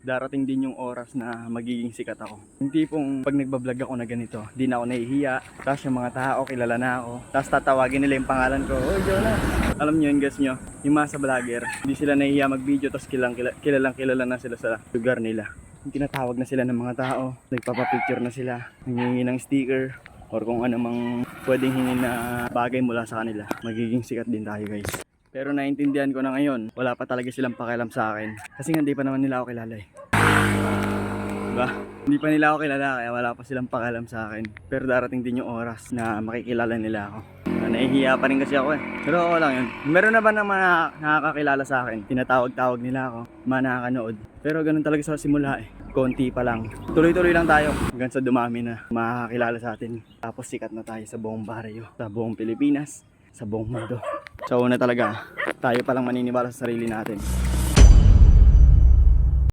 darating din yung oras na magiging sikat ako. Yung tipong pag nagbablog ako na ganito, di na ako nahihiya. Tapos yung mga tao, kilala na ako. Tapos tatawagin nila yung pangalan ko, Oh, Jonas! Alam nyo yun, guys nyo, yung mga sa vlogger, hindi sila nahihiya mag-video, tapos kilang, kila, kilalang kilala na sila sa lugar nila. Yung tinatawag na sila ng mga tao, nagpapapicture na sila, nangingi ng sticker, or kung ano mang pwedeng hingin na bagay mula sa kanila. Magiging sikat din tayo guys. Pero naintindihan ko na ngayon, wala pa talaga silang pakialam sa akin. Kasi hindi pa naman nila ako kilala eh. Diba? Hindi pa nila ako kilala kaya wala pa silang pakialam sa akin. Pero darating din yung oras na makikilala nila ako. Na Nahihiya pa rin kasi ako eh. Pero okay lang yun. Meron na ba ng mga nakakakilala sa akin? Tinatawag-tawag nila ako. Mga nakakanood. Pero ganun talaga sa simula eh. Konti pa lang. Tuloy-tuloy lang tayo. Hanggang sa dumami na makakakilala sa atin. Tapos sikat na tayo sa buong baryo. Sa buong Pilipinas. Sa buong mundo. So una talaga, tayo palang maniniwala sa sarili natin.